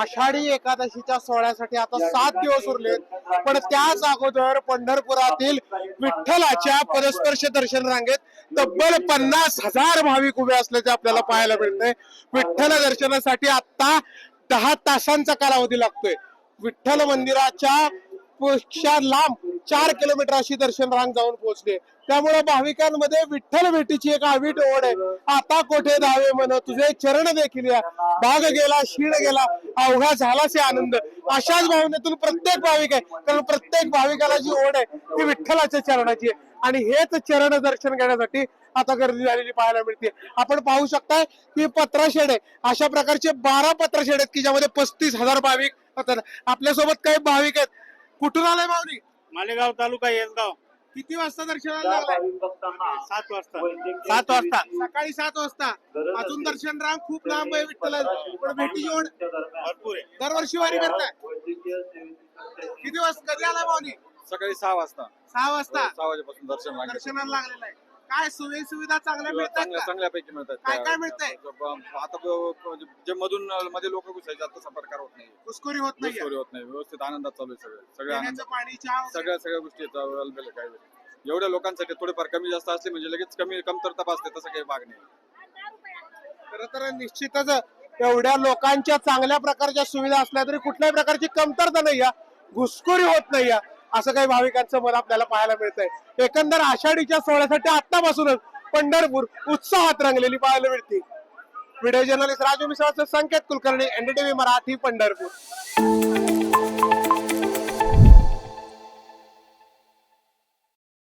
आषाढी एकादशीच्या सोहळ्यासाठी आता सात दिवस उरलेत. पण त्याच अगोदर पंढरपुरातील विठ्ठलाच्या पदस्पर्श दर्शन रांगेत तब्बल पन्नास हजार भाविक उभे असल्याचे आपल्याला पाहायला मिळतंय. विठ्ठल दर्शनासाठी आता दहा तासांचा कालावधी लागतोय. विठ्ठल मंदिराच्या पेक्षा लांब चार किलोमीटर अशी दर्शन रांग जाऊन पोहोचले. त्यामुळे भाविकांमध्ये विठ्ठल भेटीची एक आवीट ओढ आहे. आता कोठे धावे म्हण तुझे चरण देखील या. भाग गेला शीण गेला अवघा झालाच आनंद. अशाच भावनेतून प्रत्येक भाविक आहे. कारण प्रत्येक भाविकाला जी ओढ आहे ती विठ्ठलाच्या चरणाची आहे. आणि हेच चरण दर्शन घेण्यासाठी आता गर्दी झालेली पाहायला मिळते. आपण पाहू शकताय की पत्राशेड आहे. अशा प्रकारचे बारा पत्राशेड आहेत की ज्यामध्ये पस्तीस हजार भाविक होतात. आपल्यासोबत काही भाविक आहेत. कुठून आलाय भावनी मालेगाव तालुका येसगाव. किती वाजता दर्शनाला लागलाय सात वाजता. सात वाजता. सकाळी सात वाजता. अजून दर्शन रांग खूप लांब आहे विठ्ठला. पण भेटीची ओढ भरपूर आहे. दरवर्षी वारी करताय? किती वाजता? कधी आलाय माऊली सकाळी सहा वाजता. सहा वाजता. सहा वाजेपासून दर्शन दर्शनाला लागलेलं आहे. काय सोयी सुविधा चांगल्या मिळतात चांगल्या का? चांगल्यापैकी मिळतात काय काय मिळतंय? आता ब- जे मधून मध्ये लोक घुसायचे आता प्रकार होत नाही घुसखोरी होत नाही घुसखोरी होत नाही. व्यवस्थित आनंदात चालू आहे सगळं. सगळ्या आनंद पिण्याचं पाणी चहा वगैरे. सगळ्या सगळ्या गोष्टी आहेत. available आहे काय एवढ्या लोकांसाठी थोडेफार कमी जास्त असले म्हणजे लगेच कमी कमतरता भासते तसं काही भाग नाही. खरं तर निश्चितच एवढ्या लोकांच्या चांगल्या प्रकारच्या सुविधा असल्या तरी कुठल्याही प्रकारची कमतरता नाही या घुसखोरी होत नाही या असं काही भाविकांचं मन आपल्याला पाहायला मिळतंय. एकंदर आषाढीच्या सोहळ्यासाठी आतापासूनच पंढरपूर उत्साहात रंगलेली पाहायला मिळते व्हिडिओ जर्नलिस्ट राजू मिश्राचं संकेत कुलकर्णी एनडीटीव्ही मराठी पंढरपूर.